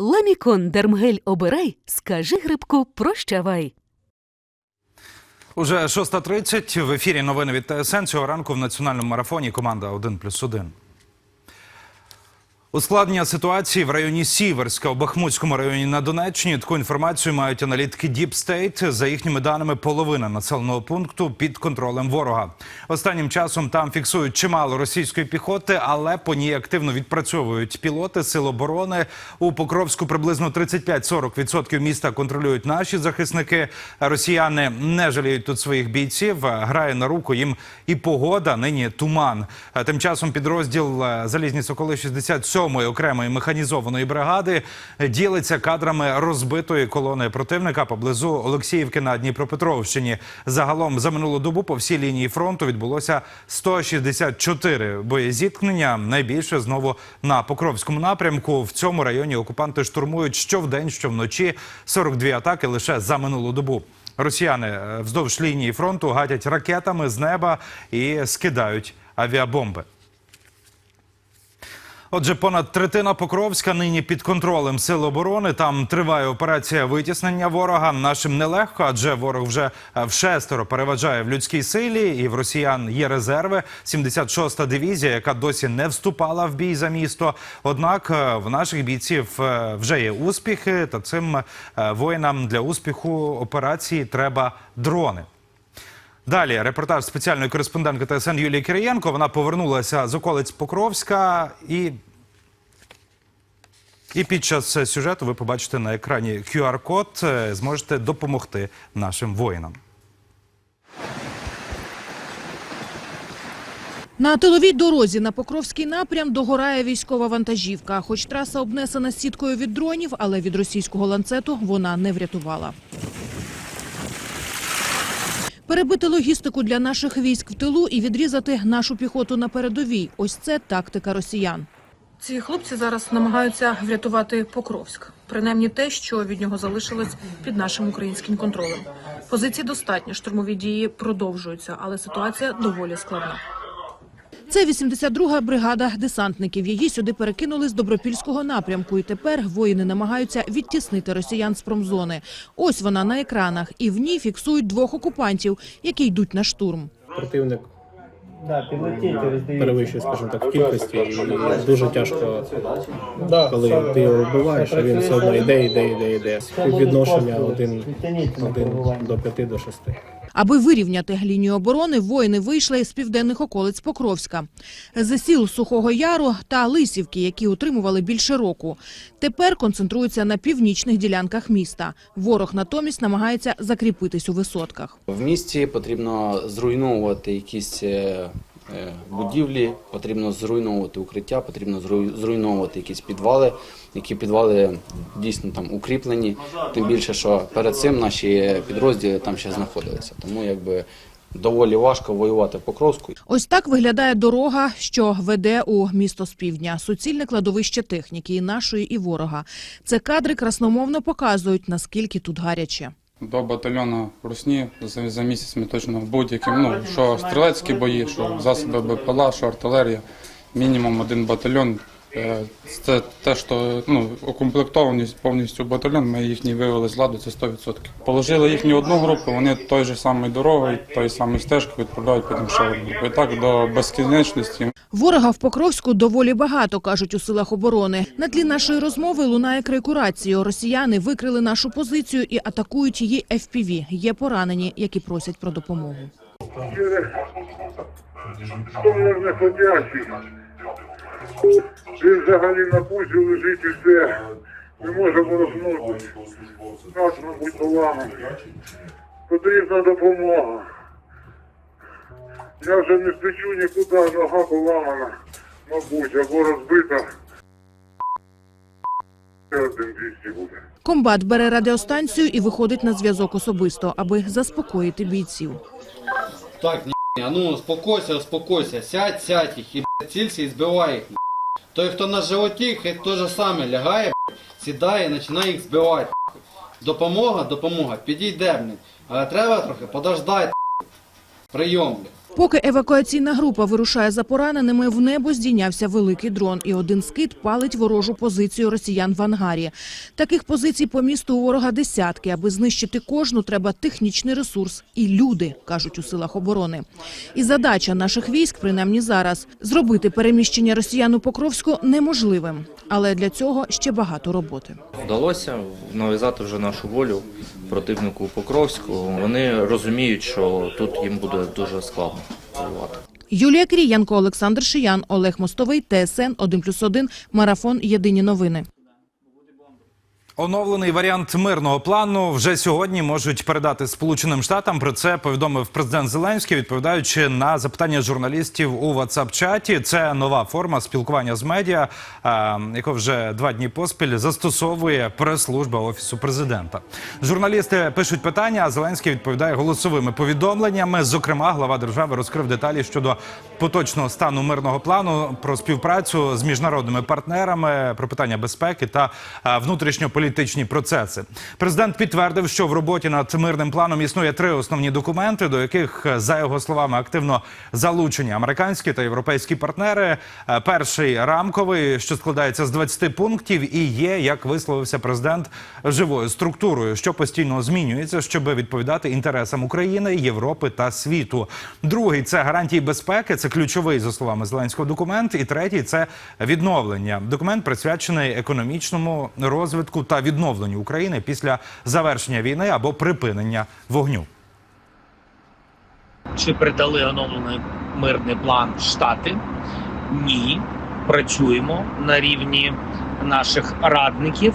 Ламікон Дермгель обирай, скажи грибку прощавай. Уже 6.30 в ефірі новини від ТСН. Цього ранку в національному марафоні команда 1 плюс 1. Ускладнення ситуації в районі Сіверська у Бахмутському районі на Донеччині. Таку інформацію мають аналітики Deep State. За їхніми даними, половина населеного пункту під контролем ворога. Останнім часом там фіксують чимало російської піхоти, але по ній активно відпрацьовують пілоти сил оборони. У Покровську приблизно 35-40% міста контролюють наші захисники. Росіяни не жаліють тут своїх бійців. Грає на руку їм і погода. Нині туман. Тим часом підрозділ Залізні Соколи 67 ї окремої механізованої бригади ділиться кадрами розбитої колони противника поблизу Олексіївки на Дніпропетровщині. Загалом за минулу добу по всій лінії фронту відбулося 164 боєзіткнення. Найбільше знову на Покровському напрямку. В цьому районі окупанти штурмують щовдень, що вночі 42 атаки лише за минулу добу. Росіяни е, вздовж лінії фронту гатять ракетами з неба і скидають авіабомби. Отже, понад третина Покровська нині під контролем сил оборони. Там триває операція витіснення ворога. Нашим нелегко, адже ворог вже е, вшестеро переважає в людській силі, і в росіян є резерви. 76-та дивізія, яка досі не вступала в бій за місто. Однак е, в наших бійців е, вже є успіхи, та цим воїнам для успіху операції треба дрони. Далі репортаж спеціальної кореспондентки ТСН Юлії Кириєнко. Вона повернулася з околиць Покровська і. І під час сюжету ви побачите на екрані QR-код, е, зможете допомогти нашим воїнам. На тиловій дорозі на Покровський напрям догорає військова вантажівка. Хоч траса обнесена сіткою від дронів, але від російського ланцету вона не врятувала. Перебити логістику для наших військ в тилу і відрізати нашу піхоту на передовій. Ось це тактика росіян. Ці хлопці зараз намагаються врятувати Покровськ. Принаймні те, що від нього залишилось під нашим українським контролем. Позицій достатньо, штурмові дії продовжуються, але ситуація доволі складна. Це 82-га бригада десантників. Її сюди перекинули з Добропільського напрямку. І тепер воїни намагаються відтіснити росіян з промзони. Ось вона на екранах. І в ній фіксують двох окупантів, які йдуть на штурм. противник підлетіть, перевищує, скажімо так, в кількості, і дуже тяжко, коли ти його вбиваєш, а він все одно йде, йде, йде, йде. Співвідношення один, один до п'яти до шести. Аби вирівняти лінію оборони, воїни вийшли з південних околиць Покровська. З сіл Сухого Яру та Лисівки, які утримували більше року. Тепер концентруються на північних ділянках міста. Ворог натомість намагається закріпитись у висотках. В місті потрібно зруйновувати якісь е, будівлі, потрібно зруйновувати укриття, потрібно зруй- зруйновувати якісь підвали, які підвали дійсно там укріплені. Тим більше, що перед цим наші підрозділи там ще знаходилися. Тому якби доволі важко воювати в Покровську. Ось так виглядає дорога, що веде у місто з півдня. Суцільне кладовище техніки і нашої, і ворога. Це кадри красномовно показують, наскільки тут гаряче. До батальйону Русні. За, за місяць ми точно будь-які, ну, що стрілецькі бої, що засоби БПЛА, що артилерія, мінімум один батальйон. Е, Це те, що ну, укомплектованість повністю батальйон, ми їхній вивели з ладу, це 100%. Положили їхню одну групу, вони той же самий дорогою, той самий стежкою відправляють потім ще одну. І так до безкінечності. Ворога в Покровську доволі багато, кажуть у силах оборони. На тлі нашої розмови лунає крик у рацію. Росіяни викрили нашу позицію і атакують її FPV. Є поранені, які просять про допомогу. Він взагалі на пузі лежить і все. Не може ворухнутися. Нас, мабуть, поламаний. Потрібна допомога. Я вже не стечу нікуди, нога поламана, мабуть, або розбита. Ще один 200 буде. Комбат бере радіостанцію і виходить на зв'язок особисто, аби заспокоїти бійців. Так, ні, ну успокойся, успокойся, сядь, сядь їх і цілься і збивай їх. Той, хто на животі, хай то же саме лягає, сідає починає їх збивати. Допомога, допомога, підійде. Але треба трохи подождати. Прийом. Поки евакуаційна група вирушає за пораненими, в небо здійнявся великий дрон, і один скид палить ворожу позицію росіян в ангарі. Таких позицій по місту у ворога десятки. Аби знищити кожну, треба технічний ресурс і люди, кажуть у силах оборони. І задача наших військ, принаймні зараз, зробити переміщення росіян у Покровську неможливим. Але для цього ще багато роботи. Вдалося нав'язати вже нашу волю противнику Покровську. Вони розуміють, що тут їм буде дуже складно воювати. Юлія Крієнко, Олександр Шиян, Олег Мостовий, ТСН 1+,1, Марафон. Єдині новини. Оновлений варіант мирного плану вже сьогодні можуть передати Сполученим Штатам. Про це повідомив президент Зеленський, відповідаючи на запитання журналістів у WhatsApp-чаті. Це нова форма спілкування з медіа, е, яку вже два дні поспіль застосовує прес-служба офісу президента. Журналісти пишуть питання, а Зеленський відповідає голосовими повідомленнями. Зокрема, глава держави розкрив деталі щодо поточного стану мирного плану про співпрацю з міжнародними партнерами, про питання безпеки та е, внутрішньополітичні процеси. Президент підтвердив, що в роботі над мирним планом існує три основні документи, до яких, е, за його словами, активно залучені американські та європейські партнери. Е, Перший рамковий, що складається з 20 пунктів, і є, як висловився президент, живою структурою, що постійно змінюється, щоб відповідати інтересам України, Європи та світу. Другий це гарантії безпеки. Це ключовий за словами Зеленського документ. І третій це відновлення. Документ присвячений економічному розвитку та відновленню України після завершення війни або припинення вогню. Чи передали оновлений мирний план Штати? Ні. Працюємо на рівні наших радників,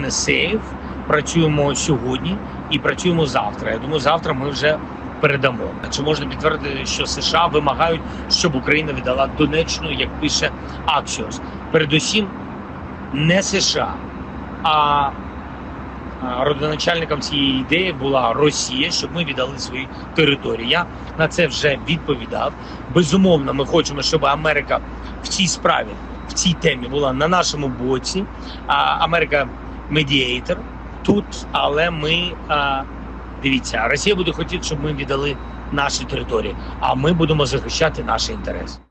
НСЕїв. Працюємо сьогодні і працюємо завтра. Я думаю, завтра ми вже передамо. Чи можна підтвердити, що США вимагають, щоб Україна віддала Донеччину, як пише Axios? Передусім, не США, а родоначальником цієї ідеї була Росія, щоб ми віддали свої території. Я на це вже відповідав. Безумовно, ми хочемо, щоб Америка в цій справі, в цій темі була на нашому боці. А Америка медіатор тут, але ми дивіться, Росія буде хотіти, щоб ми віддали наші території, а ми будемо захищати наші інтереси.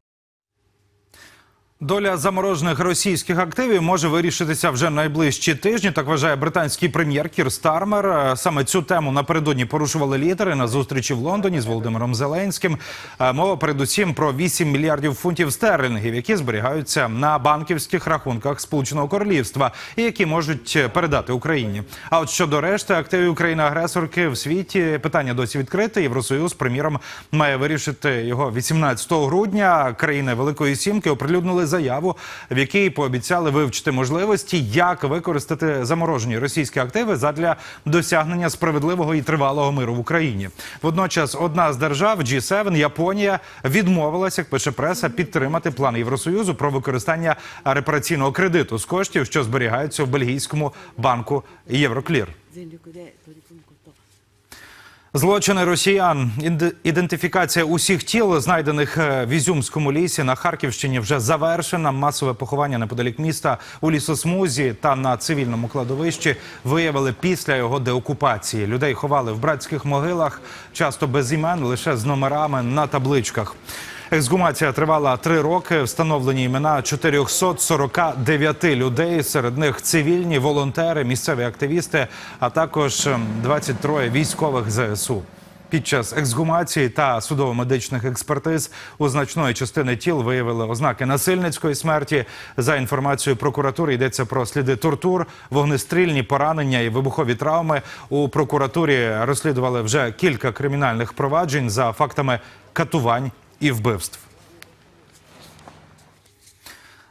Доля заморожених російських активів може вирішитися вже найближчі тижні. Так вважає британський прем'єр Кір Стармер. Е, Саме цю тему напередодні порушували лідери на зустрічі в Лондоні з Володимиром Зеленським. Е, Мова передусім про 8 мільярдів фунтів стерлінгів, які зберігаються на банківських рахунках Сполученого Королівства і які можуть е, передати Україні. А от щодо решти активів України-агресорки в світі питання досі відкрите. Євросоюз, приміром, має вирішити його 18 грудня. Країни Великої Сімки оприлюднили заяву, в якій пообіцяли вивчити можливості, як використати заморожені російські активи задля досягнення справедливого і тривалого миру в Україні. Водночас, одна з держав G7, Японія, відмовилася, як пише преса, підтримати план Євросоюзу про використання репараційного кредиту з коштів, що зберігаються в бельгійському банку Євроклір. Злочини росіян. Ідентифікація усіх тіл, знайдених е, в Ізюмському лісі на Харківщині, вже завершена. Масове поховання неподалік міста у лісосмузі та на цивільному кладовищі виявили після його деокупації. Людей ховали в братських могилах, часто без імен, лише з номерами на табличках. Ексгумація тривала три роки. Встановлені імена 449 людей. Серед них цивільні, волонтери, місцеві активісти, а також ем, 23 військових ЗСУ. Під час ексгумації та судово-медичних експертиз у значної частини тіл виявили ознаки насильницької смерті. За інформацією прокуратури йдеться про сліди тортур, вогнестрільні поранення і вибухові травми. У прокуратурі розслідували вже кілька кримінальних проваджень за фактами катувань і вбивств.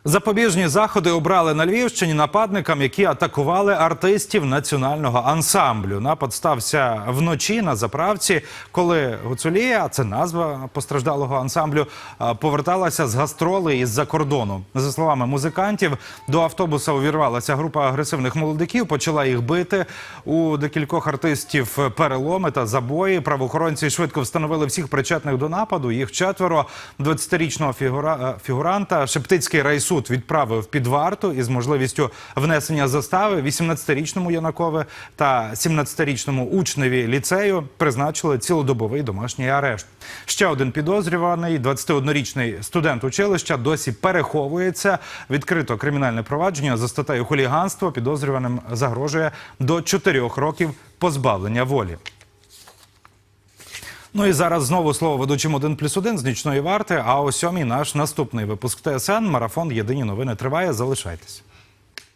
Запобіжні заходи обрали на Львівщині нападникам, які атакували артистів національного ансамблю. Напад стався вночі на заправці, коли Гуцулія, це назва постраждалого ансамблю, поверталася з гастролей із-за кордону. За словами музикантів, до автобуса увірвалася група агресивних молодиків, почала їх бити. У декількох артистів переломи та забої. Правоохоронці швидко встановили всіх причетних до нападу. Їх четверо. 20-річного фігура... е, фігуранта Шептицький райсуд суд відправив під варту із можливістю внесення застави 18-річному Янакове та 17-річному учневі ліцею призначили цілодобовий домашній арешт. Ще один підозрюваний, 21-річний студент училища, досі переховується. Відкрито кримінальне провадження за статтею хуліганство. Підозрюваним загрожує до 4 років позбавлення волі. Ну і зараз знову слово ведучим один плюс один з нічної варти. А о сьомій наш наступний випуск ТСН. Марафон Єдині новини триває. Залишайтесь.